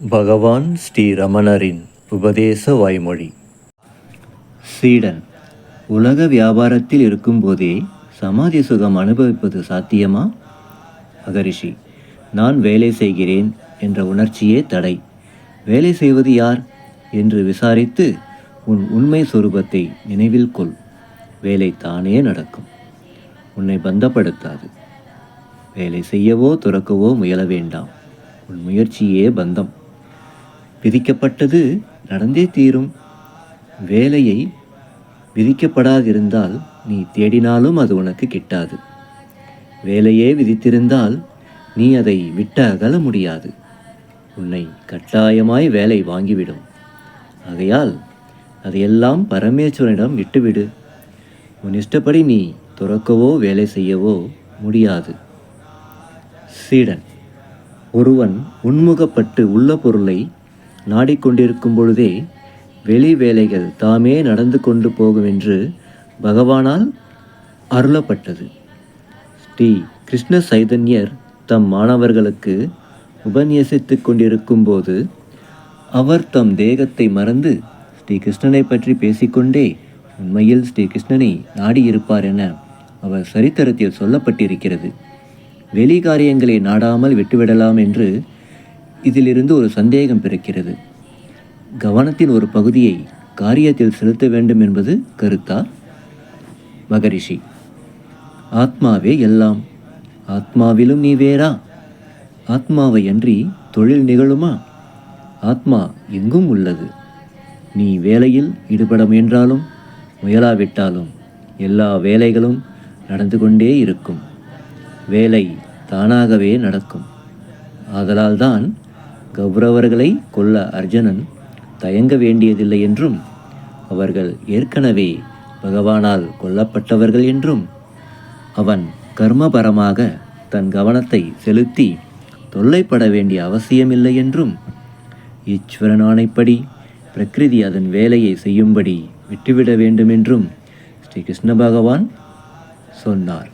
பகவான் ஸ்ரீ ரமணரின் உபதேச வாய்மொழி. சீடன் உலக வியாபாரத்தில் இருக்கும்போதே சமாதி சுகம் அனுபவிப்பது சாத்தியமா? மகரிஷி நான் வேலை செய்கிறேன் என்ற உணர்ச்சியே தடை. வேலை செய்வது யார்? என்று விசாரித்து உன் உண்மை சொரூபத்தை நினைவில் கொள். வேலை தானே நடக்கும். உன்னை பந்தப்படுத்தாது. வேலை செய்யவோ துறக்கவோ முயல வேண்டாம். உன் முயற்சியே பந்தம். விதிக்கப்பட்டது நடந்தே தீரும். வேலையை விதிக்கப்படாதிருந்தால் நீ தேடினாலும் அது உனக்கு கிட்டாது. வேலையே விதித்திருந்தால் நீ அதை விட்டு அகல முடியாது. உன்னை கட்டாயமாய் வேலை வாங்கிவிடும். ஆகையால் அதையெல்லாம் பரமேஸ்வரனிடம் விட்டுவிடு. உன் இஷ்டப்படி நீ துறக்கவோ வேலை செய்யவோ முடியாது. சீடன். ஒருவன் உன்முகப்பட்டு உள்ள பொருளை நாடிக்கொண்டிருக்கும் பொழுதே வெளி வேலைகள் தாமே நடந்து கொண்டு போகும் என்று பகவானால் அருளப்பட்டது. ஸ்ரீ கிருஷ்ண சைதன்யர் தம் மாணவர்களுக்கு உபன்யசித்துக் கொண்டிருக்கும்போது அவர் தம் தேகத்தை மறந்து ஸ்ரீ கிருஷ்ணனை பற்றி பேசிக்கொண்டே உண்மையில் ஸ்ரீ கிருஷ்ணனை நாடியிருப்பார் என அவர் சரித்திரத்தில் சொல்லப்பட்டிருக்கிறது. வெளி காரியங்களை நாடாமல் விட்டுவிடலாம் என்று இதிலிருந்து ஒரு சந்தேகம் பிறக்கிறது. கவனத்தின் ஒரு பகுதியை காரியத்தில் செலுத்த வேண்டும் என்பது கருத்தா? மகரிஷி ஆத்மாவே எல்லாம் ஆத்மாவிலும் நீ வேறா? ஆத்மாவை அன்றி தொழில் நிகழுமா? ஆத்மா எங்கும் உள்ளது. நீ வேலையில் ஈடுபட முயன்றாலும் முயலாவிட்டாலும் எல்லா வேலைகளும் நடந்து கொண்டே இருக்கும். வேலை தானாகவே நடக்கும். ஆதலால்தான் கௌரவர்களை கொல்ல அர்ஜுனன் தயங்க வேண்டியதில்லை என்றும் அவர்கள் ஏற்கனவே பகவானால் கொல்லப்பட்டவர்கள் என்றும் அவன் கர்மபரமாக தன் கவனத்தை செலுத்தி தொல்லைப்பட வேண்டிய அவசியமில்லை என்றும் ஈஸ்வரன் ஆணைப்படி பிரகிருதி அதன் வேலையை செய்யும்படி விட்டுவிட வேண்டுமென்றும் ஸ்ரீ கிருஷ்ண பகவான் சொன்னார்.